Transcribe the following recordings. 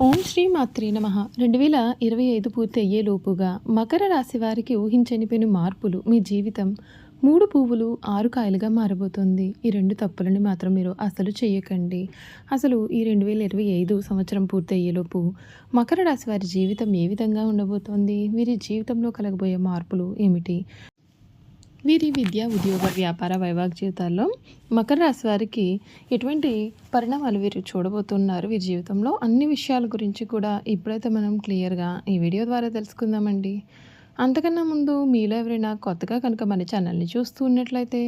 ఓం శ్రీ మాత్రి నమ. రెండు వేల ఇరవై ఐదు పూర్తి అయ్యేలోపుగా మకర రాశి వారికి ఊహించని పెను మార్పులు మీ జీవితం మూడు పువ్వులు ఆరు కాయలుగా మారబోతుంది. ఈ రెండు తప్పులను మాత్రం మీరు అసలు చేయకండి. అసలు ఈ రెండు వేల ఇరవై ఐదు సంవత్సరం పూర్తి అయ్యేలోపు మకర రాశి వారి జీవితం ఏ విధంగా ఉండబోతోంది? వీరి జీవితంలో కలగబోయే మార్పులు ఏమిటి? వీరి విద్య ఉద్యోగ వ్యాపార వైవాహిక జీవితాల్లో మకర రాశి వారికి ఎటువంటి పరిణామాలు వీరు చూడబోతున్నారు? వీరి జీవితంలో అన్ని విషయాల గురించి కూడా ఇప్పుడైతే మనం క్లియర్గా ఈ వీడియో ద్వారా తెలుసుకుందామండి. అంతకన్నా ముందు మీలో ఎవరైనా కొత్తగా కనుక మన ఛానల్ని చూస్తూ ఉన్నట్లయితే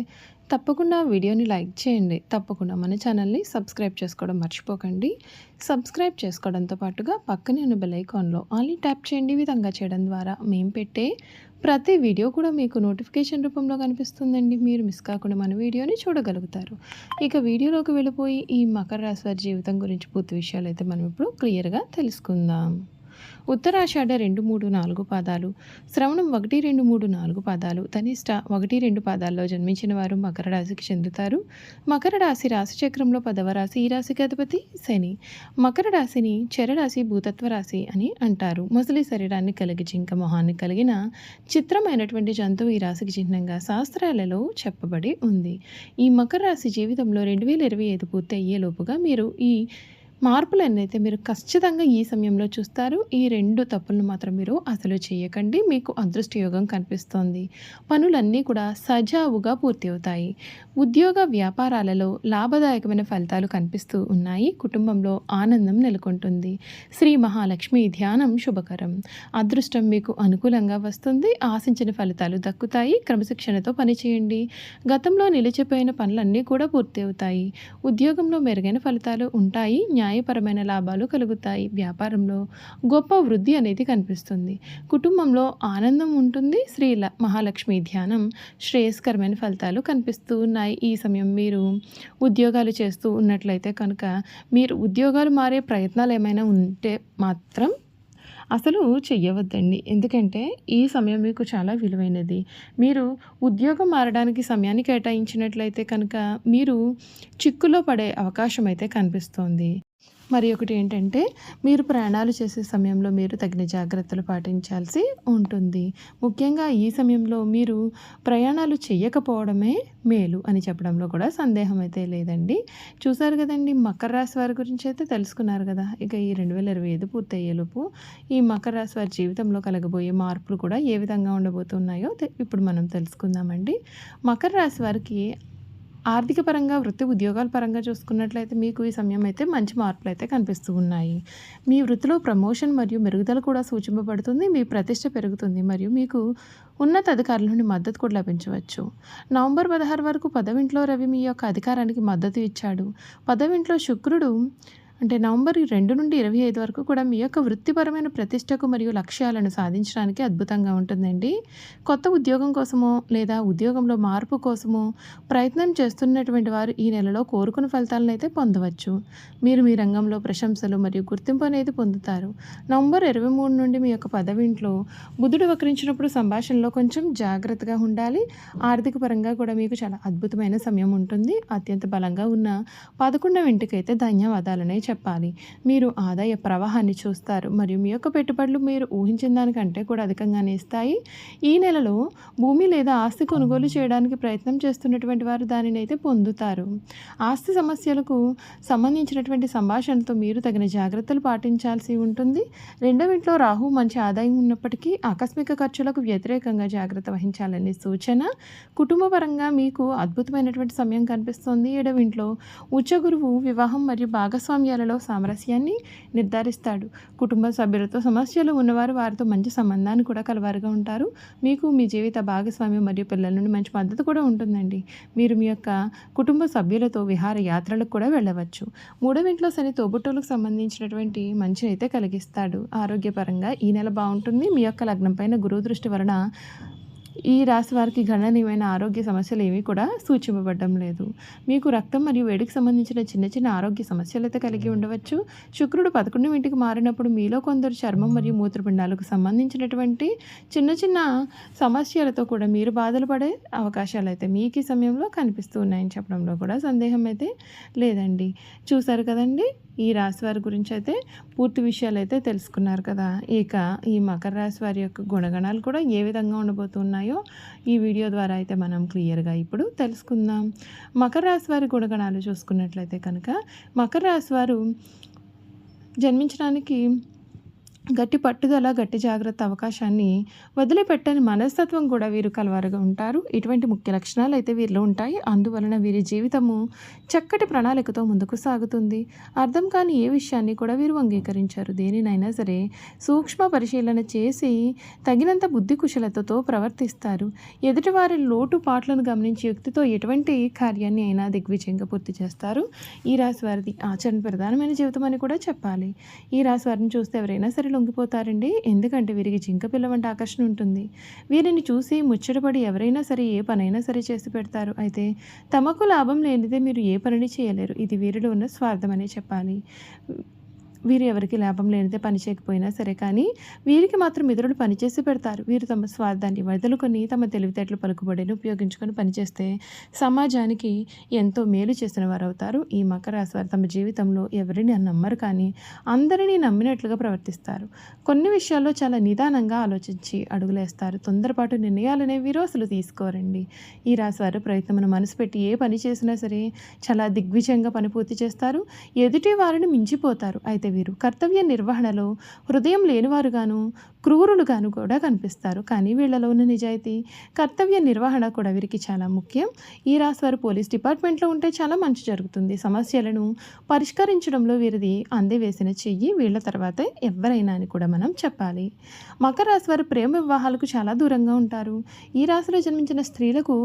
తప్పకుండా వీడియోని లైక్ చేయండి. తప్పకుండా మన ఛానల్ని సబ్స్క్రైబ్ చేసుకోవడం మర్చిపోకండి. సబ్స్క్రైబ్ చేసుకోవడంతో పాటుగా పక్కనే ఉన్న బెల్ ఐకాన్లో ఆన్లీ ట్యాప్ చేయండి. విధంగా చేయడం ద్వారా మేము పెట్టే ప్రతి వీడియో కూడా మీకు నోటిఫికేషన్ రూపంలో కనిపిస్తుందండి. మీరు మిస్ కాకుండా మన వీడియోని చూడగలుగుతారు. ఇక వీడియోలోకి వెళ్ళిపోయి ఈ మకర రాశి వారి జీవితం గురించి పూర్తి విషయాలు అయితే మనం ఇప్పుడు క్లియర్గా తెలుసుకుందాం. ఉత్తరాషాఢ రెండు మూడు నాలుగు పాదాలు శ్రవణం ఒకటి రెండు మూడు నాలుగు పాదాలు తనిష్ట ఒకటి రెండు పాదాల్లో జన్మించిన వారు మకర రాశికి చెందుతారు. మకర రాశి రాశిచక్రంలో పదవ రాశి ఈ రాశికి అధిపతి శని. మకర రాశిని చరరాశి భూతత్వ రాశి అని అంటారు. ముసలి శరీరాన్ని కలిగి జింక మొహాన్ని కలిగిన చిత్రమైనటువంటి జంతువు ఈ రాశికి చిహ్నంగా శాస్త్రాలలో చెప్పబడి ఉంది. ఈ మకర రాశి జీవితంలో రెండు వేల ఇరవై ఐదు పూర్తి అయ్యేలోపుగా మీరు ఈ మార్పులన్నైతే అయితే మీరు ఖచ్చితంగా ఈ సమయంలో చూస్తారు. ఈ రెండు తప్పులను మాత్రం మీరు అసలు చేయకండి. మీకు అదృష్టయోగం కనిపిస్తోంది. పనులన్నీ కూడా సజావుగా పూర్తి అవుతాయి. ఉద్యోగ వ్యాపారాలలో లాభదాయకమైన ఫలితాలు కనిపిస్తూ ఉన్నాయి. కుటుంబంలో ఆనందం నెలకొంటుంది. శ్రీ మహాలక్ష్మి ధ్యానం శుభకరం. అదృష్టం మీకు అనుకూలంగా వస్తుంది. ఆశించిన ఫలితాలు దక్కుతాయి. క్రమశిక్షణతో పనిచేయండి గతంలో నిలిచిపోయిన పనులన్నీ కూడా పూర్తి అవుతాయి. ఉద్యోగంలో మెరుగైన ఫలితాలు ఉంటాయి. న్యాయపరమైన లాభాలు కలుగుతాయి. వ్యాపారంలో గొప్ప వృద్ధి అనేది కనిపిస్తుంది. కుటుంబంలో ఆనందం ఉంటుంది. శ్రీ ల- మహాలక్ష్మి ధ్యానం శ్రేయస్కరమైన ఫలితాలు కనిపిస్తూ ఉన్నాయి. ఈ సమయం మీరు ఉద్యోగాలు చేస్తూ ఉన్నట్లయితే కనుక మీరు ఉద్యోగాలు మారే ప్రయత్నాలు ఏమైనా ఉంటే మాత్రం అసలు చెయ్యవద్దండి. ఎందుకంటే ఈ సమయం మీకు చాలా విలువైనది. మీరు ఉద్యోగం మారడానికి సమయాన్ని కేటాయించినట్లయితే కనుక మీరు చిక్కులో పడే అవకాశం అయితే కనిపిస్తోంది. మరి ఒకటి ఏంటంటే మీరు ప్రయాణాలు చేసే సమయంలో మీరు తగిన జాగ్రత్తలు పాటించాల్సి ఉంటుంది. ముఖ్యంగా ఈ సమయంలో మీరు ప్రయాణాలు చేయకపోవడమే మేలు అని చెప్పడంలో కూడా సందేహం అయితే లేదండి. చూసారు కదండి మకర రాశి వారి గురించి అయితే తెలుసుకున్నారు కదా. ఇక ఈ రెండు వేల ఇరవై ఐదు పూర్తయ్యేలోపు ఈ మకర రాశి వారి జీవితంలో కలగబోయే మార్పులు కూడా ఏ విధంగా ఉండబోతున్నాయో ఇప్పుడు మనం తెలుసుకుందామండి. మకర రాశి వారికి ఆర్థిక పరంగా వృత్తి ఉద్యోగాల పరంగా చూసుకున్నట్లయితే మీకు ఈ సమయం అయితే మంచి మార్పులు అయితే కనిపిస్తూ ఉన్నాయి. మీ వృత్తిలో ప్రమోషన్ మరియు మెరుగుదల కూడా సూచింపబడుతుంది మీ ప్రతిష్ట పెరుగుతుంది మరియు మీకు ఉన్నత అధికారుల నుండి మద్దతు కూడా లభించవచ్చు. నవంబర్ పదహారు వరకు పదవింట్లో రవి మీ యొక్క అధికారానికి మద్దతు ఇచ్చాడు. పదవింట్లో శుక్రుడు అంటే నవంబర్ రెండు నుండి ఇరవై ఐదు వరకు కూడా మీ యొక్క వృత్తిపరమైన ప్రతిష్టకు మరియు లక్ష్యాలను సాధించడానికి అద్భుతంగా ఉంటుందండి. కొత్త ఉద్యోగం కోసమో లేదా ఉద్యోగంలో మార్పు కోసమో ప్రయత్నం చేస్తున్నటువంటి వారు ఈ నెలలో కోరుకున్న ఫలితాలను అయితే పొందవచ్చు. మీరు మీ రంగంలో ప్రశంసలు మరియు గుర్తింపు అనేది పొందుతారు. నవంబర్ ఇరవై మూడు నుండి మీ యొక్క పదవింట్లో బుధుడు వక్రించినప్పుడు సంభాషణలో కొంచెం జాగ్రత్తగా ఉండాలి. ఆర్థిక పరంగా కూడా మీకు చాలా అద్భుతమైన సమయం ఉంటుంది. అత్యంత బలంగా ఉన్న పదకొండవ ఇంటికైతే ధన్యవాదాలనే చెప్పాలి. మీరు ఆదాయ ప్రవాహాన్ని చూస్తారు. మరియు మీ యొక్క పెట్టుబడులు మీరు ఊహించిన దానికంటే కూడా అధికంగానే ఇస్తాయి. ఈ నెలలో భూమి లేదా ఆస్తి కొనుగోలు చేయడానికి ప్రయత్నం చేస్తున్నటువంటి వారు దానిని అయితే పొందుతారు. ఆస్తి సమస్యలకు సంబంధించినటువంటి సంభాషణతో మీరు తగిన జాగ్రత్తలు పాటించాల్సి ఉంటుంది. రెండవ ఇంట్లో రాహు మంచి ఆదాయం ఉన్నప్పటికీ ఆకస్మిక ఖర్చులకు వ్యతిరేకంగా జాగ్రత్త వహించాలనే సూచన. కుటుంబపరంగా మీకు అద్భుతమైనటువంటి సమయం కనిపిస్తుంది. ఏడవ ఇంట్లో ఉచ్చ గురువు వివాహం మరియు భాగస్వామ్య భాగస్వామ్యాలలో సామరస్యాన్ని నిర్ధారిస్తాడు. కుటుంబ సభ్యులతో సమస్యలు ఉన్నవారు వారితో మంచి సంబంధాన్ని కూడా కలవారుగా ఉంటారు. మీకు మీ జీవిత భాగస్వామి మరియు పిల్లల నుండి మంచి మద్దతు కూడా ఉంటుందండి. మీరు మీ యొక్క కుటుంబ సభ్యులతో విహార యాత్రలకు కూడా వెళ్ళవచ్చు. మూడవ ఇంట్లో శని తోబుట్టులకు సంబంధించినటువంటి మంచి అయితే కలిగిస్తాడు. ఆరోగ్యపరంగా ఈ నెల బాగుంటుంది. మీ యొక్క లగ్నం పైన గురువు దృష్టి వలన ఈ రాశి వారికి గణనీయమైన ఆరోగ్య సమస్యలు ఏమీ కూడా సూచింపబడడం లేదు. మీకు రక్తం మరియు వేడికి సంబంధించిన చిన్న చిన్న ఆరోగ్య సమస్యలు అయితే కలిగి ఉండవచ్చు. శుక్రుడు పదకొండు ఇంటికి మారినప్పుడు మీలో కొందరు చర్మం మరియు మూత్రపిండాలకు సంబంధించినటువంటి చిన్న చిన్న సమస్యలతో కూడా మీరు బాధలు పడే అవకాశాలు అయితే మీకు ఈ సమయంలో కనిపిస్తూ ఉన్నాయని చెప్పడంలో కూడా సందేహం అయితే లేదండి. చూసారు కదండి? ఈ రాశి వారి గురించి అయితే పూర్తి విషయాలు అయితే తెలుసుకున్నారు కదా. ఇక ఈ మకర రాశి వారి యొక్క గుణగణాలు కూడా ఏ విధంగా ఉండబోతున్నాయో ఈ వీడియో ద్వారా అయితే మనం క్లియర్గా ఇప్పుడు తెలుసుకుందాం. మకర రాశి వారి గుణగణాలు చూసుకున్నట్లయితే కనుక మకర రాశి వారు జన్మించడానికి గట్టి పట్టుదల గట్టి జాగ్రత్త అవకాశాన్ని వదిలిపెట్టని మనస్తత్వం కూడా వీరు కలవారుగా ఉంటారు. ఇటువంటి ముఖ్య లక్షణాలు అయితే వీరిలో ఉంటాయి. అందువలన వీరి జీవితము చక్కటి ప్రణాళికతో ముందుకు సాగుతుంది. అర్థం కాని ఏ విషయాన్ని కూడా వీరు అంగీకరించారు. దేనినైనా సరే సూక్ష్మ పరిశీలన చేసి తగినంత బుద్ధి కుశలతతో ప్రవర్తిస్తారు. ఎదుటివారి లోటుపాట్లను గమనించి యుక్తితో ఎటువంటి కార్యాన్ని అయినా దిగ్విజయంగా పూర్తి చేస్తారు. ఈ రాశి వారిది ఆచరణ ప్రధానమైన జీవితం అని కూడా చెప్పాలి. ఈ రాశి వారిని చూస్తే ఎవరైనా సరే లొంగిపోతారండి ఎందుకంటే వీరికి జింక పిల్ల వంటి ఆకర్షణ ఉంటుంది. వీరిని చూసి ముచ్చటపడి ఎవరైనా సరే ఏ పనైనా సరే చేసి పెడతారు. అయితే తమకు లాభం లేనిదే మీరు ఏ పనిని చేయలేరు. ఇది వీరిలో ఉన్న స్వార్థం అనే చెప్పాలి. వీరు ఎవరికి లాభం లేనిదే పని చేయకపోయినా సరే కానీ వీరికి మాత్రం ఇతరులు పనిచేసి పెడతారు. వీరు తమ స్వార్థాన్ని వదులుకొని తమ తెలివితేటలు పలుకుబడిని ఉపయోగించుకొని పనిచేస్తే సమాజానికి ఎంతో మేలు చేసిన వారు అవుతారు ఈ మకర రాశి వారు తమ జీవితంలో ఎవరిని నమ్మరు కానీ అందరినీ నమ్మినట్లుగా ప్రవర్తిస్తారు. కొన్ని విషయాల్లో చాలా నిదానంగా ఆలోచించి అడుగులేస్తారు. తొందరపాటు నిర్ణయాలనే వీరు తీసుకోరండి. ఈ రాశి వారు ప్రయత్నమును మనసు పెట్టి ఏ పని చేసినా సరే చాలా దిగ్విజయంగా పని పూర్తి చేస్తారు. ఎదుటి వారిని మించిపోతారు. అయితే వీరు. కర్తవ్య నిర్వహణలో హృదయం లేనివారుగాను క్రూరులుగాను కూడా కనిపిస్తారు. కానీ వీళ్ళలో ఉన్న నిజాయితీ కర్తవ్య నిర్వహణ కూడా వీరికి చాలా ముఖ్యం. ఈ రాశి వారు పోలీస్ డిపార్ట్మెంట్లో ఉంటే చాలా మంచి జరుగుతుంది. సమస్యలను పరిష్కరించడంలో వీరిది అందివేసిన చెయ్యి వీళ్ళ తర్వాత ఎవరైనా అని కూడా మనం చెప్పాలి. మకర రాశి వారు ప్రేమ వివాహాలకు చాలా దూరంగా ఉంటారు. ఈ రాశిలో జన్మించిన స్త్రీలకు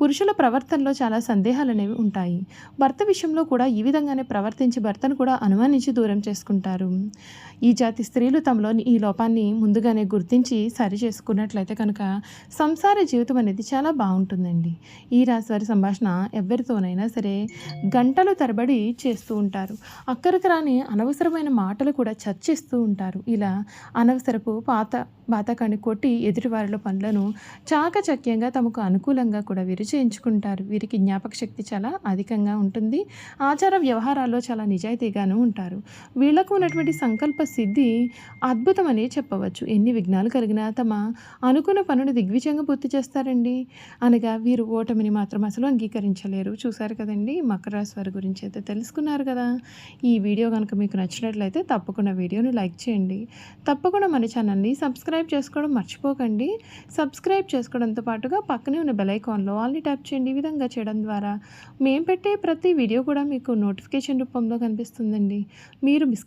పురుషుల ప్రవర్తనలో చాలా సందేహాలు అనేవి ఉంటాయి. భర్త విషయంలో కూడా ఈ విధంగానే ప్రవర్తించి భర్తను కూడా అనుమానించి దూరం చేసుకుంటారు. ఈ జాతి స్త్రీలు తమలోని ఈ లోపాన్ని ముందుగానే గుర్తించి సరి చేసుకున్నట్లయితే కనుక సంసార జీవితం అనేది చాలా బాగుంటుందండి. ఈ రాశివారి సంభాషణ ఎవరితోనైనా సరే గంటలు తరబడి చేస్తూ ఉంటారు. అక్కడికి రాని అనవసరమైన మాటలు కూడా చర్చిస్తూ ఉంటారు. ఇలా అనవసరపు పాత బాతకాన్ని కొట్టి ఎదుటివారిలో పనులను చాకచక్యంగా తమకు అనుకూలంగా కూడా వీరు చేయించుకుంటారు. వీరికి జ్ఞాపక శక్తి చాలా అధికంగా ఉంటుంది. ఆచార వ్యవహారాల్లో చాలా నిజాయితీగాను ఉంటారు. వీళ్ళకు ఉన్నటువంటి సంకల్ప సిద్ధి అద్భుతమనే చెప్పవచ్చు. ఎన్ని విఘ్నాలు కలిగినా తమ అనుకున్న పనులు దిగ్విజయంగా పూర్తి చేస్తారండి. అనగా వీరు ఓటమిని మాత్రం అసలు అంగీకరించలేరు. చూశారు కదండి? మకర రాశి వారి గురించి అయితే తెలుసుకున్నారు కదా? ఈ వీడియో కనుక మీకు నచ్చినట్లయితే తప్పకుండా వీడియోని లైక్ చేయండి. తప్పకుండా మన ఛానల్ని సబ్స్క్రైబ్ చేసుకోవడం మర్చిపోకండి. సబ్స్క్రైబ్ చేసుకోవడంతో పాటుగా పక్కనే ఉన్న బెల్ ఐకాన్లో ఆల్ని ట్యాప్ చేయండి. ఈ విధంగా చేయడం ద్వారా మేము పెట్టే ప్రతి వీడియో కూడా మీకు నోటిఫికేషన్ రూపంలో కనిపిస్తుందండి. మీరు మిస్